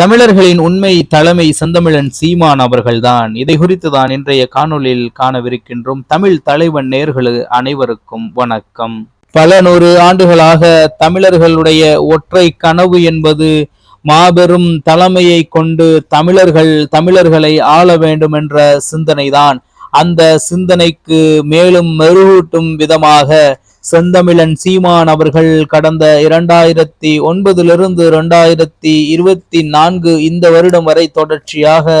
தமிழர்களின் உண்மை தலைமை செந்தமிழன் சீமான் அவர்கள்தான். இதை குறித்து தான் இன்றைய காணொளியில் காணவிருக்கின்றோம். தமிழ் தலைவன் நேர்களு அனைவருக்கும் வணக்கம். பல நூறு ஆண்டுகளாக தமிழர்களுடைய ஒற்றை கனவு என்பது மாபெரும் தலைமையை கொண்டு தமிழர்கள் தமிழர்களை ஆள வேண்டும் என்ற சிந்தனைதான். அந்த சிந்தனைக்கு மேலும் மெருகூட்டும் விதமாக செந்தமிழன் சீமான் அவர்கள் கடந்த இரண்டாயிரத்தி ஒன்பதிலிருந்து இரண்டாயிரத்தி இருபத்தி நான்கு இந்த வருடம் வரை தொடர்ச்சியாக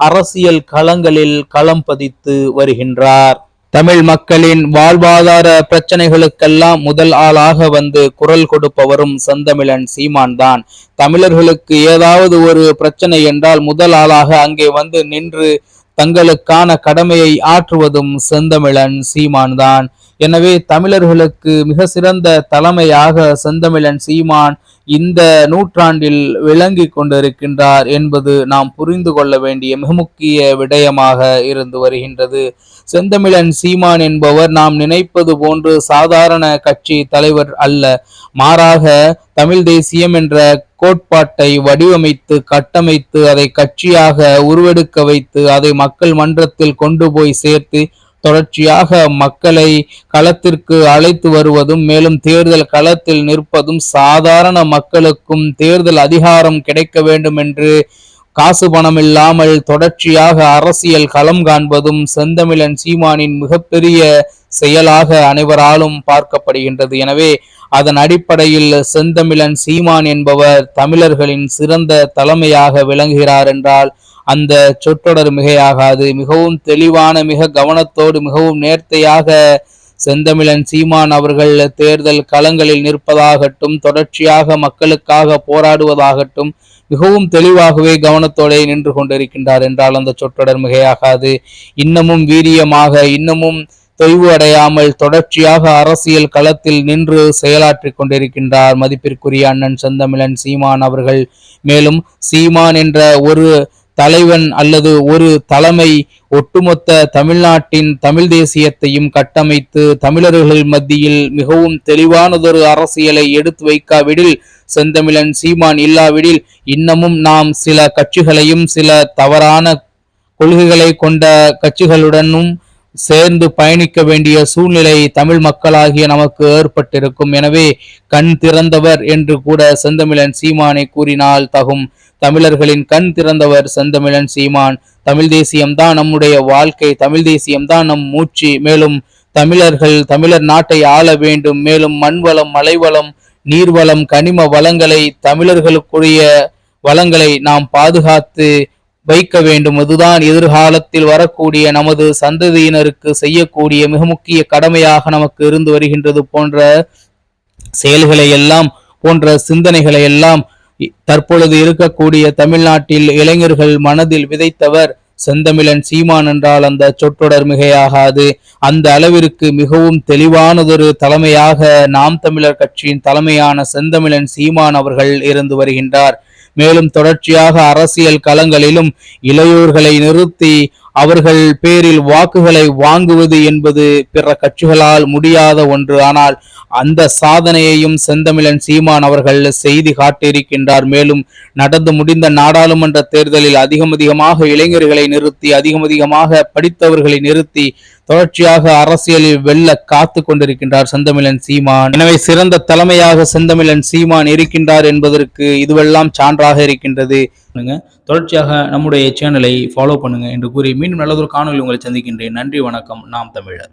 அரசியல் களங்களில் களம் பதித்து வருகின்றார். தமிழ் மக்களின் வாழ்வாதார பிரச்சனைகளுக்கெல்லாம் முதல் ஆளாக வந்து குரல் கொடுப்பவரும் செந்தமிழன் சீமான் தான். தமிழர்களுக்கு ஏதாவது ஒரு பிரச்சனை என்றால் முதல் ஆளாக அங்கே வந்து நின்று தங்களுக்கான கடமையை ஆற்றுவதும் செந்தமிழன் சீமான் தான். எனவே தமிழர்களுக்கு மிக சிறந்த தலைமையாக செந்தமிழன் சீமான் இந்த நூற்றாண்டில் விளங்கி கொண்டிருக்கின்றார் என்பது நாம் புரிந்து கொள்ள வேண்டிய மிக முக்கிய விடயமாக இருந்து வருகின்றது. செந்தமிழன் சீமான் என்பவர் நாம் நினைப்பது போன்று சாதாரண கட்சி தலைவர் அல்ல. மாறாக தமிழ் தேசியம் என்ற கோட்பாட்டை வடிவமைத்து கட்டமைத்து அதை கட்சியாக உருவெடுக்க வைத்து அதை மக்கள் மன்றத்தில் கொண்டு போய் சேர்த்து தொடர்ச்சியாக மக்களை களத்திற்கு அழைத்து வருவதும் மேலும் தேர்தல் களத்தில் நிற்பதும் சாதாரண மக்களுக்கும் தேர்தல் அதிகாரம் கிடைக்க வேண்டும் என்று காசு பணம் இல்லாமல் தொடர்ச்சியாக அரசியல் களம் காண்பதும் செந்தமிழன் சீமானின் மிகப்பெரிய செயலாக அனைவராலும் பார்க்கப்படுகின்றது. எனவே அதன் அடிப்படையில் செந்தமிழன் சீமான் என்பவர் தமிழர்களின் சிறந்த தலைமையாக விளங்குகிறார் என்றால் அந்த சொற்றொடர் மிகையாகாது. மிகவும் தெளிவான மிக கவனத்தோடு மிகவும் நேர்த்தையாக செந்தமிழன் சீமான் அவர்கள் தேர்தல் களங்களில் நிற்பதாகட்டும் தொடர்ச்சியாக மக்களுக்காக போராடுவதாகட்டும் மிகவும் தெளிவாகவே கவனத்தோடே நின்று கொண்டிருக்கின்றார் என்றால் அந்த சொற்றொடர் மிகையாகாது. இன்னமும் வீரியமாக இன்னமும் தொய்வு அடையாமல் தொடர்ச்சியாக அரசியல் களத்தில் நின்று செயலாற்றிக் கொண்டிருக்கின்றார் மதிப்பிற்குரிய அண்ணன் செந்தமிழன் சீமான் அவர்கள். மேலும் சீமான் என்ற ஒரு தலைவன் அல்லது ஒரு தலைமை ஒட்டுமொத்த தமிழ்நாட்டின் தமிழ் தேசியத்தையும் கட்டமைத்து தமிழர்கள் மத்தியில் மிகவும் தெளிவானதொரு அரசியலை எடுத்து வைக்காவிடில் செந்தமிழன் சீமான் இல்லாவிடில் இன்னமும் நாம் சில கட்சிகளையும் சில தவறான கொள்கைகளை கொண்ட கட்சிகளுடனும் சேர்ந்து பயணிக்க வேண்டிய சூழ்நிலை தமிழ் மக்களாகிய நமக்கு ஏற்பட்டிருக்கும். எனவே கண் திறந்தவர் என்று கூட செந்தமிழன் சீமானை கூறினால் தகும். தமிழர்களின் கண் திறந்தவர் செந்தமிழன் சீமான். தமிழ் தேசியம்தான் நம்முடைய வாழ்க்கை. தமிழ் தேசியம்தான் நம் மூச்சு. மேலும் தமிழர்கள் தமிழர் நாட்டை ஆள வேண்டும். மேலும் மண்வளம் மலைவளம் நீர்வளம் கனிம வளங்களை தமிழர்களுக்குரிய வளங்களை நாம் பாதுகாத்து வைக்க வேண்டும். அதுதான் எதிர்காலத்தில் வரக்கூடிய நமது சந்ததியினருக்கு செய்யக்கூடிய மிக முக்கிய கடமையாக நமக்கு இருந்து வருகின்றது போன்ற செயல்களை எல்லாம் போன்ற சிந்தனைகளை எல்லாம் தற்பொழுது இருக்கக்கூடிய தமிழ்நாட்டில் இளைஞர்கள் மனதில் விதைத்தவர் செந்தமிழன் சீமான் என்றால் அந்த சொற்றொடர் மிகையாகாது. அந்த அளவிற்கு மிகவும் தெளிவானதொரு தலைமையாக நாம் தமிழர் கட்சியின் தலைமையான செந்தமிழன் சீமான் அவர்கள் இருந்து வருகின்றார். மேலும் தொடர்ச்சியாக அரசியல் களங்களிலும் இளையோர்களை நிறுத்தி அவர்கள் பேரில் வாக்குகளை வாங்குவது என்பது பிற கட்சிகளால் முடியாத ஒன்று. ஆனால் அந்த சாதனையையும் செந்தமிழன் சீமான் அவர்கள் செய்தி காட்டியிருக்கின்றார். மேலும் நடந்து முடிந்த நாடாளுமன்ற தேர்தலில் அதிகமதிகமாக இளைஞர்களை நிறுத்தி அதிகமதிகமாக படித்தவர்களை நிறுத்தி தொடர்ச்சியாக அரசியலில் வெல்ல காத்து கொண்டிருக்கின்றார் செந்தமிழன் சீமான். எனவே சிறந்த தலைமையாக செந்தமிழன் சீமான் இருக்கின்றார் என்பதற்கு இதுவெல்லாம் சான்றாக இருக்கின்றது. தொடர்ச்சியாக நம்முடைய சேனலை ஃபாலோ பண்ணுங்க என்று கூறி மீண்டும் நல்லதொரு காணொலி உங்களை சந்திக்கின்றேன். நன்றி வணக்கம். நாம் தமிழர்.